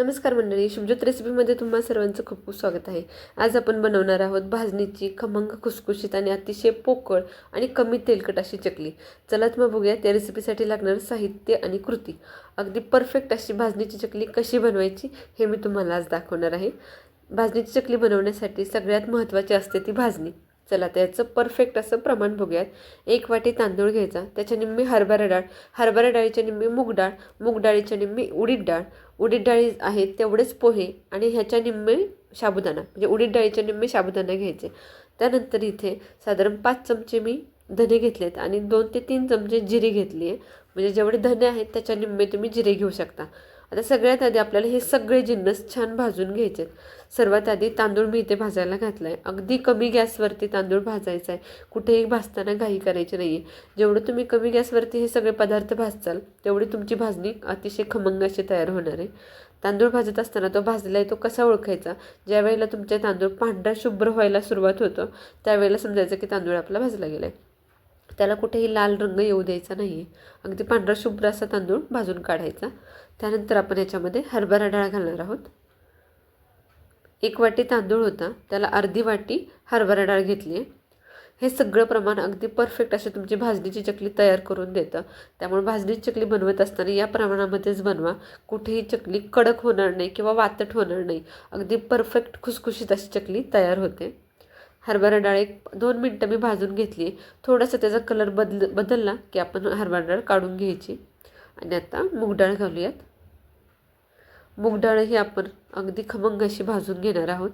नमस्कार मंडळी शुभज्योत रेसिपीमध्ये तुम्हा सर्वांचं खूप खूप स्वागत आहे. आज आपण बनवणार आहोत भाजणीची खमंग खुसखुशीत आणि अतिशय पोकळ आणि कमी तेलकट अशी चकली. चला मग बघूया त्या रेसिपीसाठी लागणारं साहित्य आणि कृती. अगदी परफेक्ट अशी भाजणीची चकली कशी बनवायची हे मी तुम्हाला आज दाखवणार आहे. भाजणीची चकली बनवण्यासाठी सगळ्यात महत्त्वाची असते ती भाजणी. चला त्याचं परफेक्ट असं प्रमाण बघूयात. एक वाटी तांदूळ घ्यायचा त्याच्या निम्मी हरभरा डाळ. हरभरा डाळीच्या निम्मी मूग डाळ मूग डाळीच्या निम्मी उडीद डाळ. उडीद डाळी आहेत तेवढेच पोहे आणि ह्याच्या निम्मे साबुदाणा म्हणजे उडीद डाळीच्या निम्मे साबुदाणा घ्यायचे. त्यानंतर इथे साधारण पाच चमचे मी धने घेतलेत आणि दोन ते तीन चमचे जिरे घेतली आहे म्हणजे जेवढे धने आहेत त्याच्या निम्मे तुम्ही जिरे घेऊ शकता. आता सगळ्यात आधी आपल्याला हे सगळे जिन्नस छान भाजून घ्यायचे सर्वात आधी तांदूळ मी इथे भाजायला घातला आहे अगदी कमी गॅसवरती तांदूळ भाजायचा आहे कुठेही भाजताना घाई करायची नाही आहे जेवढं तुम्ही कमी गॅसवरती हे सगळे पदार्थ भाजचाल तेवढी तुमची भाजणी अतिशय खमंग अशी तयार होणार आहे. तांदूळ भाजत असताना तो भाजला आहे तो कसा ओळखायचा? ज्या वेळेला तुमचे तांदूळ पांढरा शुभ्र व्हायला सुरुवात होतं त्यावेळेला समजायचं की तांदूळ आपला भाजला गेला आहे त्याला कुठेही लाल रंग येऊ द्यायचा नाही आहे अगदी पांढरा शुभ्र असा तांदूळ भाजून काढायचा. त्यानंतर आपण याच्यामध्ये हरभरा डाळ घालणार आहोत. एक वाटी तांदूळ होता त्याला अर्धी वाटी हरभरा डाळ घेतली आहे. हे सगळं प्रमाण अगदी परफेक्ट अशी तुमची भाजणीची चकली तयार करून देतं. त्यामुळे भाजणीची चकली बनवत असताना या प्रमाणामध्येच बनवा. कुठेही चकली कडक होणार नाही किंवा वातट होणार नाही. अगदी परफेक्ट खुसखुशीत अशी चकली तयार होते. हरभरा डाळ एक दोन मिनटं मी भाजून घेतली थोडासा त्याचा कलर बदल बदलला की आपण हरभरा डाळ काढून घ्यायची. आणि आता मूग डाळ घालूयात. मूग डाळ ही आपण अगदी खमंग अशी भाजून घेणार आहोत.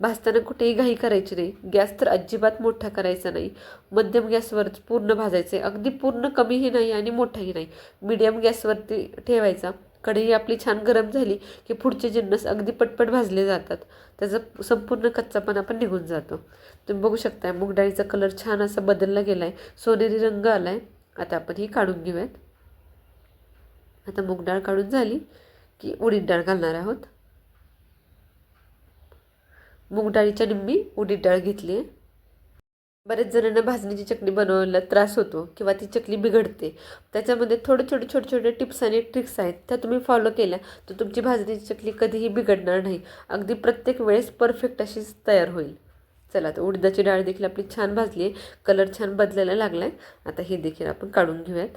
भाजताना कुठेही घाई करायची नाही. गॅस तर अजिबात मोठा करायचा नाही. मध्यम गॅसवरच पूर्ण भाजायचं आहे अगदी पूर्ण कमीही नाही आणि मोठाही नाही. मीडियम गॅसवरती ठेवायचा. कढई आपली छान गरम झाली की पुढचे जिन्नस अगदी पटपट भाजले जातात. त्याचा संपूर्ण कच्चापणा पण निघून जातो. तुम्ही बघू शकता मुगडाळीचा कलर छान असा बदलला गेला आहे सोनेरी रंग आला आहे आता आपण ही काढून घेऊयात. आता मुगडाळ काढून झाली. की उडीद डाळ घालणार आहोत. मूग डाळीच्या निम्मी उडीद डाळ घेतली आहे. बरेच जणांना भाजणीची चटणी बनवायला त्रास होतो किंवा ती चकली बिघडते. त्याच्यामध्ये थोडे छोटे छोटे छोटे टिप्स आणि ट्रिक्स आहेत. त्या तुम्ही फॉलो केल्या तर तुमची भाजणीची चकली कधीही बिघडणार नाही. अगदी प्रत्येक वेळेस परफेक्ट अशीच तयार होईल. चला तर उडदाची डाळ देखील आपली छान भाजली आहे. कलर छान बदलायला लागला आहे आता हे देखील आपण काढून घेऊयात.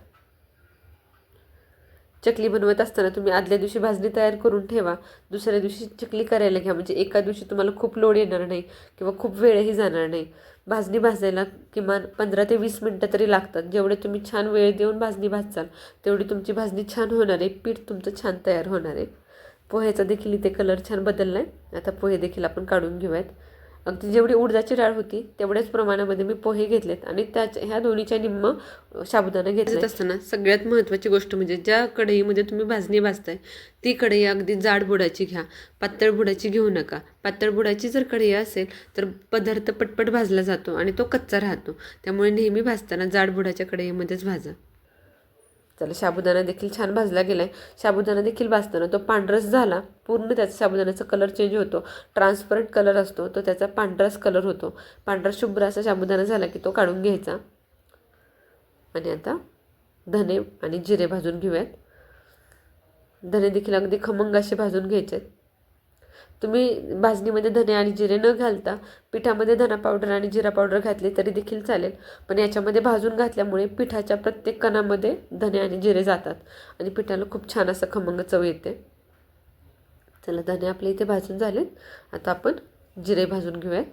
चकली बनवत असताना तुम्ही आदल्या दिवशी भाजणी तयार करून ठेवा. दुसऱ्या दिवशी चकली करायला घ्या. म्हणजे एका दिवशी तुम्हाला खूप लोड येणार नाही किंवा खूप वेळही जाणार नाही. भाजणी भाजायला किमान पंधरा ते वीस मिनटं तरी लागतात. जेवढे तुम्ही छान वेळ देऊन भाजणी भाजचाल तेवढी तुमची भाजणी छान होणार आहे. पीठ तुमचं छान तयार होणार आहे. पोह्याचा देखील इथे कलर छान बदलला आहे आता पोहे देखील आपण काढून घेऊयात. अगदी जेवढी उडदाची डाळ होती तेवढ्याच प्रमाणामध्ये मी पोहे घेतलेत आणि त्याच्या ह्या दोन्हीच्या निम्म साबुदाणा घेतलेत. असताना सगळ्यात महत्त्वाची गोष्ट म्हणजे ज्या कढईमध्ये तुम्ही भाजणी भाजताय ती कढई अगदी जाड बुडाची घ्या. पातळ बुडाची घेऊ नका. पातळ बुडाची जर कढई असेल तर पदार्थ पटपट भाजला जातो आणि तो कच्चा राहतो. त्यामुळे नेहमी भाजताना जाड बुडाच्या कढईमध्येच भाजा. चला साबुदाणा देखील छान भाजला गेला आहे साबुदाणा देखील भाजताना तो पांढरस झाला. पूर्ण त्याचा साबुदाण्याचा कलर चेंज होतो. ट्रान्सपरंट कलर असतो. तो त्याचा पांढराच कलर होतो. पांढरा शुभ्र असा साबुदाणा झाला की तो काढून घ्यायचा. आणि आता धने आणि जिरे भाजून घेऊयात. धने देखील अगदी खमंग असे भाजून घ्यायचे आहेत तुम्ही भाजणीमध्ये धने आणि जिरे न घालता पिठामध्ये धना पावडर आणि जिरा पावडर घातली तरी देखील चालेल. पण याच्यामध्ये भाजून घातल्यामुळे पिठाच्या प्रत्येक कणामध्ये धने आणि जिरे जातात आणि पिठाला खूप छान असं खमंग चव येते. चला धने आपले इथे भाजून झालेत. आता आपण जिरे भाजून घेऊयात.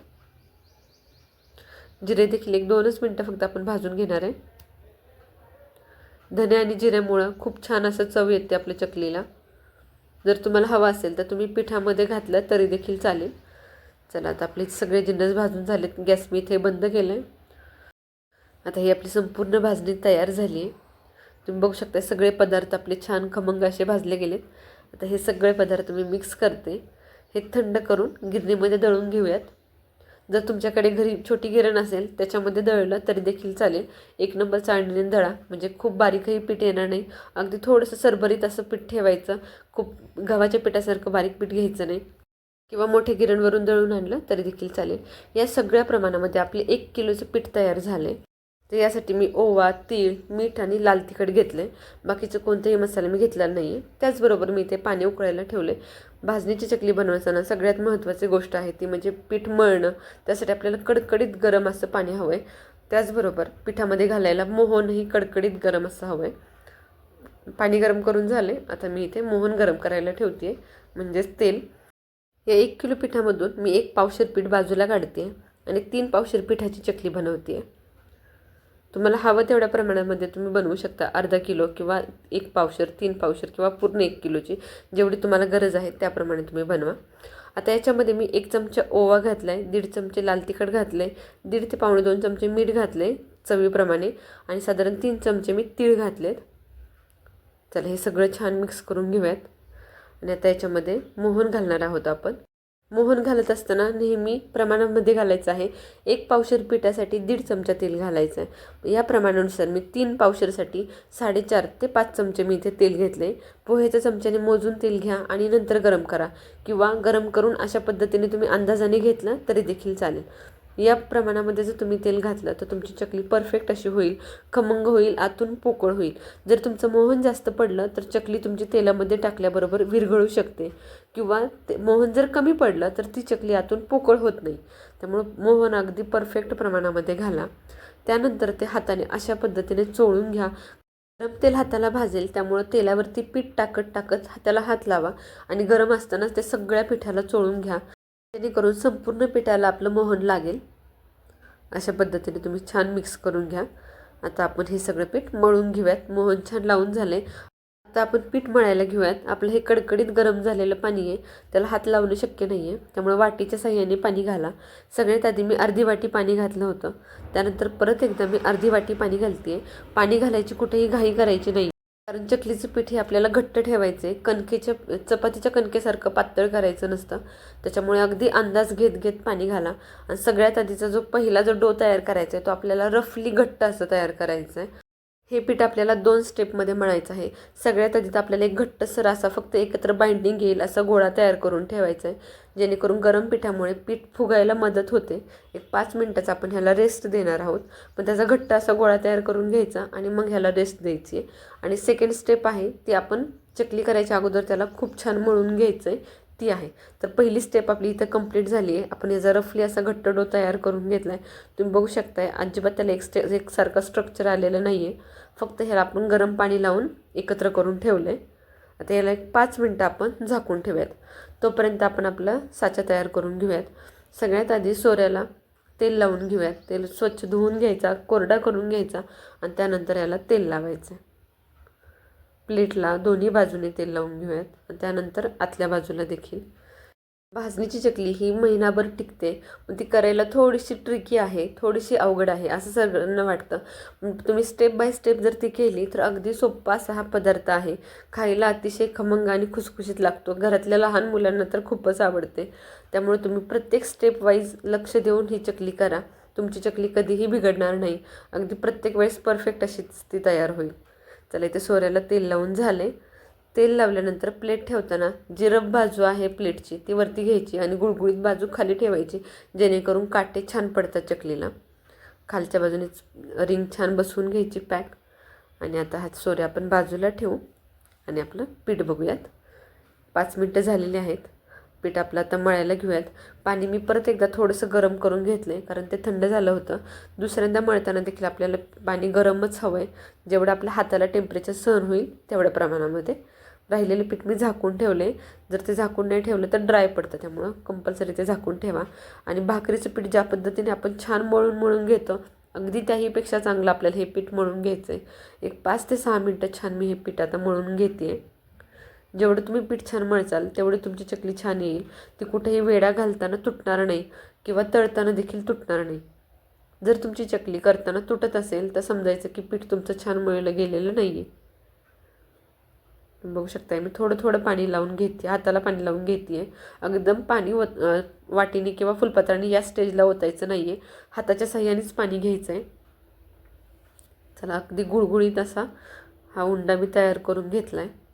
जिरे देखील एक दोनच मिनटं फक्त आपण भाजून घेणार आहे. धने आणि जिऱ्यामुळं खूप छान असं चव येते आपल्या चकलीला. जर तुम्हाला हवा असेल तर तुम्ही पिठामध्ये घातलं तरी देखील चालेल. चला आता आपले सगळे जिन्नस भाजून झालेत. गॅस मी इथे बंद केलं आहे आता ही आपली संपूर्ण भाजणी तयार झाली आहे. तुम्ही बघू शकता सगळे पदार्थ आपले छान खमंग असे भाजले गेलेत. आता हे सगळे पदार्थ मी मिक्स करते. हे थंड करून गिरणीमध्ये दळून घेऊयात. जर तुमच्याकडे घरी छोटी गिरण असेल त्याच्यामध्ये दळलं तरी देखील चालेल. एक नंबर चाळणीने दळा म्हणजे खूप बारीकही पीठ येणार नाही. अगदी थोडंसं सरभरीत असं पीठ ठेवायचं. खूप गव्हाच्या पिठासारखं बारीक पीठ घ्यायचं नाही. किंवा मोठ्या गिरणवरून दळून आणलं तरी देखील चालेल. या सगळ्या प्रमाणामध्ये आपले एक किलोचं पीठ तयार झाले तर यासाठी मी ओवा तीळ मीठ आणि लाल तिखट घेतले बाकीचं कोणतेही मसाले मी घेतलेला नाही आहे त्याचबरोबर मी ते पाणी उकळायला ठेवले भाजणीची चकली बनवताना सगळ्यात महत्त्वाची गोष्ट आहे ती म्हणजे पीठ मळणं. त्यासाठी आपल्याला कडकडीत गरम असं पाणी हवं आहे त्याचबरोबर पिठामध्ये घालायला मोहनही कडकडीत गरम असं हवं आहे पाणी गरम करून झाले. आता मी इथे मोहन गरम करायला ठेवते म्हणजेच तेल. या एक किलो पिठामधून मी एक पावशेर पीठ बाजूला काढते आणि तीन पावशेर पिठाची चकली बनवते आहे तुम्हाला हवं तेवढ्या प्रमाणामध्ये तुम्ही बनवू शकता. अर्धा किलो किंवा एक पावशर तीन पावशर किंवा पूर्ण एक किलोची जेवढी तुम्हाला गरज आहे त्याप्रमाणे तुम्ही बनवा. आता याच्यामध्ये मी एक चमचा ओवा घातला आहे दीड चमचे लाल तिखट घातलं आहे दीड ते पावणे दोन चमचे मीठ घातले चवीप्रमाणे आणि साधारण तीन चमचे मी तीळ घातलेत. चला हे सगळं छान मिक्स करून घेऊयात. आणि आता याच्यामध्ये मोहन घालणार आहोत आपण. मोहन घालत असताना नेहमी प्रमाणामध्ये घालायचं आहे. एक पावशेर पिठासाठी दीड चमचा तेल घालायचं आहे. या प्रमाणानुसार मी तीन पावशेरसाठी साडेचार ते पाच चमचे मी इथे तेल घेतले पोहेच्या चमच्याने मोजून तेल घ्या आणि नंतर गरम करा किंवा गरम करून अशा पद्धतीने तुम्ही अंदाजाने घेतलं तरी देखील चालेल. या प्रमाणामध्ये जर तुम्ही तेल घातलं तर तुमची चकली परफेक्ट अशी होईल खमंग होईल आतून पोकळ होईल. जर तुमचं मोहन जास्त पडलं तर चकली तुमची तेलामध्ये टाकल्याबरोबर विरघळू शकते. किंवा ते मोहन जर कमी पडलं तर ती चकली आतून पोकळ होत नाही. त्यामुळं मोहन अगदी परफेक्ट प्रमाणामध्ये घाला. त्यानंतर ते हाताने अशा पद्धतीने चोळून घ्या. गरम तेल हाताला भाजेल त्यामुळं तेलावरती पीठ टाकत टाकत हाताला हात लावा आणि गरम असतानाच ते सगळ्या पिठाला चोळून घ्या. जेणेकरून संपूर्ण पिठाला आपलं मोहन लागेल. अशा पद्धतीने तुम्ही छान मिक्स करून घ्या. आता आपण हे सगळं पीठ मळून घेऊयात. मोहन छान लावून झाले. आता आपण पीठ मळायला घेऊयात. आपलं हे कडकडीत गरम झालेलं पाणी आहे. त्याला हात लावणं शक्य नाही आहे त्यामुळे वाटीच्या साह्याने पाणी घाला. सगळ्यात आधी मी अर्धी वाटी पाणी घातलं होतं. त्यानंतर परत एकदा मी अर्धी वाटी पाणी घालते आहे पाणी घालायची कुठेही घाई करायची नाही. कारण चकलीचं पीठ हे आपल्याला घट्ट ठेवायचं आहे कणकेच्या चपातीच्या कणकेसारखं पातळ करायचं नसतं. त्याच्यामुळे अगदी अंदाज घेत घेत पाणी घाला. आणि सगळ्यात आधीचा जो पहिला जो डो तयार करायचा आहे तो आपल्याला रफली घट्ट असं तयार करायचं आहे हे पीठ आपल्याला दोन स्टेपमध्ये मळायचं आहे. सगळ्यात आधी तर आपल्याला एक घट्टसर असा फक्त एकत्र बाइंडिंग घेईल असा गोळा तयार करून ठेवायचा आहे. जेणेकरून गरम पिठामुळे पीठ फुगायला मदत होते. एक पाच मिनटाचा आपण ह्याला रेस्ट देणार आहोत. पण त्याचा घट्ट असा गोळा तयार करून घ्यायचा आणि मग ह्याला रेस्ट द्यायची आहे. आणि सेकंड स्टेप आहे ती आपण चकली करायच्या अगोदर त्याला खूप छान मळून घ्यायचं आहे ती आहे. तर पहिली स्टेप आपली इथं कंप्लीट झाली आहे. आपण याचा रफली असा घट्ट डो तयार करून घेतला आहे तुम्ही बघू शकताय अजिबात त्याला एक स्टे एकसारखं स्ट्रक्चर आलेलं नाही आहे फक्त ह्याला आपण गरम पाणी लावून एकत्र करून ठेवलं आहे आता याला एक पाच मिनटं आपण झाकून ठेवूयात. तोपर्यंत आपण आपला साचा तयार करून घेऊयात. सगळ्यात आधी सोऱ्याला तेल लावून घेऊयात. तेल स्वच्छ धुवून घ्यायचा कोरडा करून घ्यायचा आणि त्यानंतर याला तेल लावायचं प्लेटला दोन्ही बाजूने तेल लावून घेऊयात. आणि त्यानंतर आतल्या बाजूला देखील. भाजणीची चकली ही महिनाभर टिकते. पण ती करायला थोडीशी ट्रिकी आहे थोडीशी अवघड आहे असं सगळ्यांना वाटतं. तुम्ही स्टेप बाय स्टेप जर ती केली तर अगदी सोप्पा असा हा पदार्थ आहे. खायला अतिशय खमंग आणि खुसखुशीत लागतो. घरातल्या लहान मुलांना तर खूपच आवडते. त्यामुळे तुम्ही प्रत्येक स्टेप वाईज लक्ष देऊन ही चकली करा. तुमची चकली कधीही बिघडणार नाही. अगदी प्रत्येक वेळेस परफेक्ट अशीच ती तयार होईल. चला इथे सोऱ्याला तेल लावून झाले. तेल लावल्यानंतर प्लेट ठेवताना जी रब बाजू आहे प्लेटची ती वरती घ्यायची आणि गुळगुळीत बाजू खाली ठेवायची जेणेकरून काटे छान पडतात चकलीला. खालच्या बाजूनेच रिंग छान बसवून घ्यायची पॅक. आणि आता हा सोऱ्या आपण बाजूला ठेवू आणि आपलं पीठ बघूयात. पाच मिनटं झालेली आहेत. पीठ आपलं आता मळायला घेऊयात. पाणी मी परत एकदा थोडंसं गरम करून घेतलं आहे कारण ते थंड झालं होतं. दुसऱ्यांदा मळताना देखील आपल्याला पाणी गरमच हवं आहे जेवढं आपल्या हाताला टेम्परेचर सहन होईल तेवढ्या प्रमाणामध्ये. राहिलेलं पीठ मी झाकून ठेवले जर ते झाकून नाही ठेवलं तर ड्राय पडतं त्यामुळं कंपल्सरी ते झाकून ठेवा. आणि भाकरीचं पीठ ज्या पद्धतीने आपण छान मळून मळून घेतो अगदी त्याहीपेक्षा चांगलं आपल्याला हे पीठ मळून घ्यायचं आहे एक पाच ते सहा मिनटं छान मी हे पीठ आता मळून घेते जेवढं तुम्ही पीठ छान मळचाल तेवढी तुमची चकली छान येईल. ती कुठेही वेडा घालताना तुटणार नाही किंवा तळताना देखील तुटणार नाही. जर तुमची चकली करताना तुटत असेल तर समजायचं की पीठ तुमचं छान मळलं गेलेलं नाही आहे बघू शकताय मी थोडं थोडं पाणी लावून घेते हाताला पाणी लावून घेते एकदम पाणी वत वाटीने किंवा फुलपत्राने या स्टेजला ओतायचं नाही आहे हाताच्या साह्यानेच पाणी घ्यायचं आहे चला अगदी गुळगुळीत असा हा उंडा मी तयार करून घेतला आहे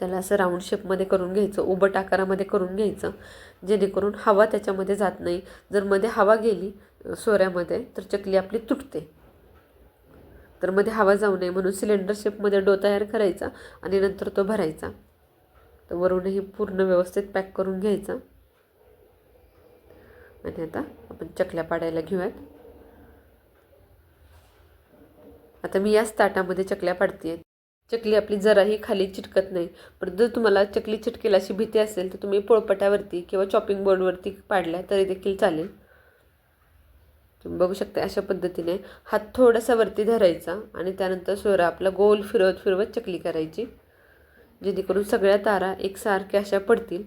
त्याला असं राऊंड शेपमध्ये करून घ्यायचं उबट आकारामध्ये करून घ्यायचं. जेणेकरून हवा त्याच्यामध्ये जात नाही. जर मध्ये हवा गेली सोऱ्यामध्ये तर चकली आपली तुटते. तर मध्ये हवा जाऊ नये म्हणून सिलेंडर शेपमध्ये डो तयार करायचा आणि नंतर तो भरायचा. तर वरूनही पूर्ण व्यवस्थित पॅक करून घ्यायचा. आणि आता आपण चकल्या पाडायला घेऊयात. आता मी याच ताटामध्ये चकल्या पाडते चकली आपली जराही खाली चिटकत नाही. पण जर तुम्हाला चकली चिटकेल अशी भीती असेल तर तुम्ही पोळपटावरती किंवा चॉपिंग बोर्डवरती पाडल्या तरी देखील चालेल. तुम्ही बघू शकता अशा पद्धतीने हात थोडासा वरती धरायचा आणि त्यानंतर सोरा आपला गोल फिरवत फिरवत चकली करायची. जेणेकरून सगळ्या तारा एकसारख्या अशा पडतील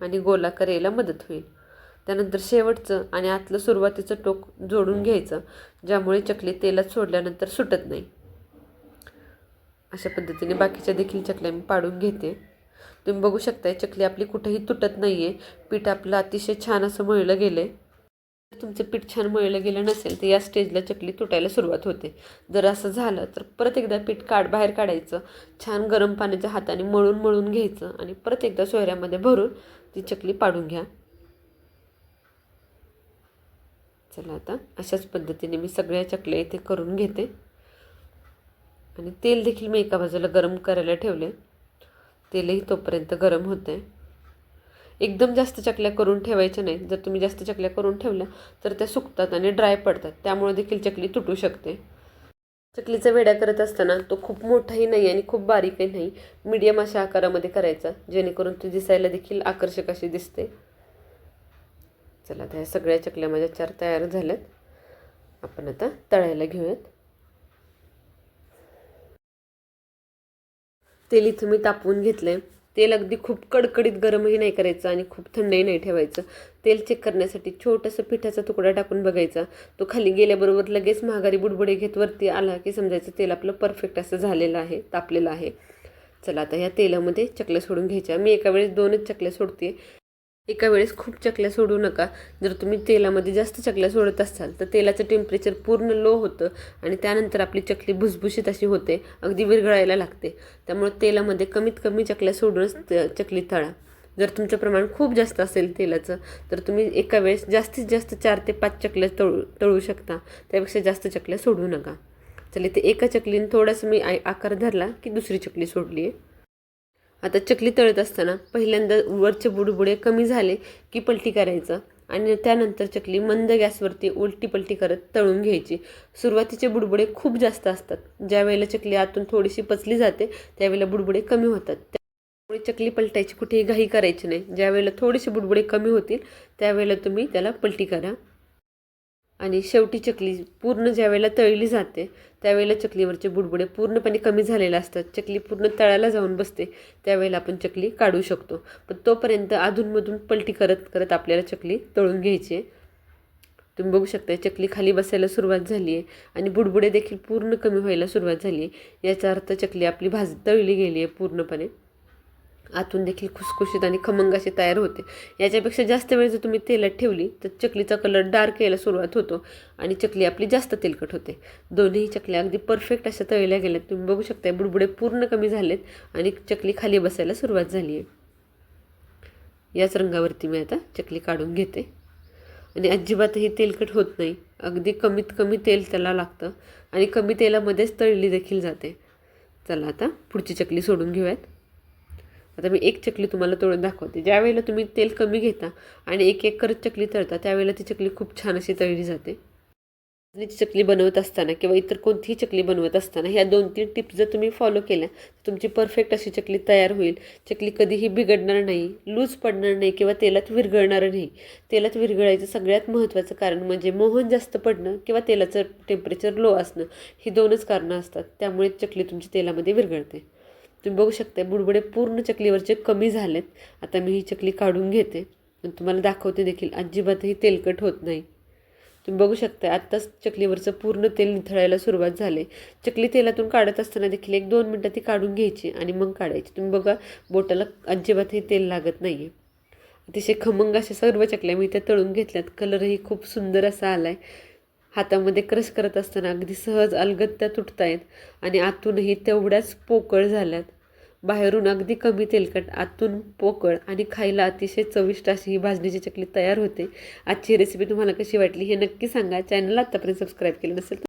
आणि गोलाकार यायला मदत होईल. त्यानंतर शेवटचं आणि आतलं सुरुवातीचं टोक जोडून घ्यायचं ज्यामुळे चकली तेलात सोडल्यानंतर सुटत नाही. अशा पद्धतीने बाकीच्या देखील चकल्या मी पाडून घेते. तुम्ही बघू शकताय चकली आपली कुठेही तुटत नाही आहे पीठ आपलं अतिशय छान असं मळलं गेलं आहे जर तुमचं पीठ छान मळलं गेलं नसेल तर या स्टेजला चकली तुटायला सुरुवात होते. जर असं झालं तर परत एकदा पीठ काढ बाहेर काढायचं. छान गरम पाण्याच्या हाताने मळून मळून घ्यायचं आणि परत एकदा सोयऱ्यामध्ये भरून ती चकली पाडून घ्या. चला आता अशाच पद्धतीने मी सगळ्या चकल्या इथे करून घेते. आणि तेल देखील मी एका बाजूला गरम करायला ठेवले तेलही तोपर्यंत गरम होते एकदम जास्त चकल्या करून ठेवायच्या नाही जर तुम्ही जास्त चकल्या करून ठेवल्या तर त्या सुकतात आणि ड्राय पडतात. त्यामुळे देखील चकली तुटू शकते. चकलीचा वेड्या करत असताना तो खूप मोठाही नाही आणि खूप बारीकही नाही. मीडियम अशा आकारामध्ये करायचा जेणेकरून ती दिसायला देखील आकर्षक अशी दिसते. चला त्या सगळ्या चकल्या माझ्या चार तयार झाल्यात. आपण आता तळायला घेऊयात. तेल इथं मी तापवून घेतलं आहे तेल अगदी खूप कडकडीत गरमही नाही करायचं आणि खूप थंडही नाही ठेवायचं. तेल चेक करण्यासाठी छोटंसं पिठाचा तुकडा टाकून बघायचा. तो खाली गेल्याबरोबर लगेच महागारी बुडबुडे घेत वरती आला की समजायचं तेल आपलं परफेक्ट असं झालेलं आहे तापलेलं आहे. चला आता ह्या तेलामध्ये चकल्या सोडून घ्यायच्या. मी एका वेळेस दोनच चकल्या सोडते. एका वेळेस खूप चकल्या सोडू नका. जर तुम्ही तेलामध्ये जास्त चकल्या सोडत असाल तर तेलाचं टेम्परेचर पूर्ण लो होतं आणि त्यानंतर आपली चकली भुसभुशीत अशी होते अगदी विरघळायला लागते. त्यामुळे तेलामध्ये कमीत कमी चकल्या सोडूनच चकली तळा. जर तुमचं प्रमाण खूप जास्त असेल तेलाचं तर तुम्ही एका वेळेस जास्तीत जास्त चार ते पाच चकल्या तळू तळू शकता. त्यापेक्षा जास्त चकल्या सोडू नका. चले ते एका चकलीने थोडासा मी आकार धरला की दुसरी चकली सोडली आहे आता चकली तळत असताना पहिल्यांदा वरचे बुडबुडे कमी झाले की पलटी करायचं. आणि त्यानंतर चकली मंद गॅसवरती उलटी पलटी करत तळून घ्यायची. सुरुवातीचे बुडबुडे खूप जास्त असतात. ज्या वेळेला चकली आतून थोडीशी पचली जाते त्यावेळेला बुडबुडे कमी होतात. त्यामुळे चकली पलटायची कुठेही घाई करायची नाही. ज्या वेळेला थोडेसे बुडबुडे कमी होतील त्यावेळेला तुम्ही त्याला पलटी करा. आणि शेवटी चकली पूर्ण ज्यावेळेला तळली जाते त्यावेळेला चकलीवरचे बुडबुडे पूर्णपणे कमी झालेले असतात. चकली पूर्ण तळ्याला जाऊन बसते त्यावेळेला आपण चकली काढू शकतो. पण तोपर्यंत अधूनमधून पलटी करत करत आपल्याला चकली तळून घ्यायची आहे. तुम्ही बघू शकता चकली खाली बसायला सुरुवात झाली आहे आणि बुडबुडे देखील पूर्ण कमी व्हायला सुरुवात झाली आहे. याचा अर्थ चकली आपली भाज तळली गेली आहे पूर्णपणे. आतून देखील खुसखुशीत आणि खमंग अशी तयार होते. याच्यापेक्षा जास्त वेळ जर तुम्ही तेलात ठेवली तर चकलीचा कलर डार्क यायला सुरुवात होतो आणि चकली आपली जास्त तेलकट होते. दोन्ही चकल्या अगदी परफेक्ट अशा तळल्या गेल्यात. तुम्ही बघू शकता बुडबुडे पूर्ण कमी झालेत आणि चकली खाली बसायला सुरुवात झाली आहे. याच रंगावरती मी आता चकली काढून घेते. आणि अजिबातही तेलकट होत नाही. अगदी कमीत कमी तेल त्याला लागतं आणि कमी तेलामध्येच तळली देखील जाते. चला आता पुढची चकली सोडून घेऊयात. आता मी एक चकली तुम्हाला तळून दाखवते. ज्यावेळेला तुम्ही तेल कमी घेता आणि एक एक करत चकली तळता त्यावेळेला ती चकली खूप छान अशी तळली जाते. चकली बनवत असताना किंवा इतर कोणतीही चकली बनवत असताना ह्या दोन तीन टिप्स जर तुम्ही फॉलो केल्या तर तुमची परफेक्ट अशी चकली तयार होईल. चकली कधीही बिघडणार नाही लूज पडणार नाही किंवा तेलात विरघळणार नाही. तेलात विरघळायचं सगळ्यात महत्त्वाचं कारण म्हणजे मोहन जास्त पडणं किंवा तेलाचं टेम्परेचर लो असणं ही दोनच कारणं असतात. त्यामुळे चकली तुमची तेलामध्ये विरघळते. तुम्ही बघू शकता बुडबुडे पूर्ण चकलीवरचे कमी झालेत. आता मी ही चकली काढून घेते. आणि तुम्हाला दाखवते देखील अजिबातही तेलकट होत नाही. तुम्ही बघू शकता आत्ताच चकलीवरचं पूर्ण तेल निथळायला सुरुवात झाले. चकली तेलातून काढत असताना देखील एक दोन मिनटं ती काढून घ्यायची आणि मग काढायची. तुम्ही बघा बोटाला अजिबातही तेल लागत नाही आहे अतिशय खमंग अशा सर्व चकल्या मी त्या तळून घेतल्यात. कलरही खूप सुंदर असा आला आहे हातामध्ये क्रश करत असताना अगदी सहज अलगत्या तुटत आहेत आणि आतूनही तेवढ्याच पोकळ झाल्यात. बाहेरून अगदी कमी तेलकट आतून पोकळ आणि खायला अतिशय चविष्ट अशी ही भाजणीची चकली तयार होते. आजची रेसिपी तुम्हाला कशी वाटली हे नक्की सांगा. चॅनलला आत्तापर्यंत सबस्क्राईब केलं नसेल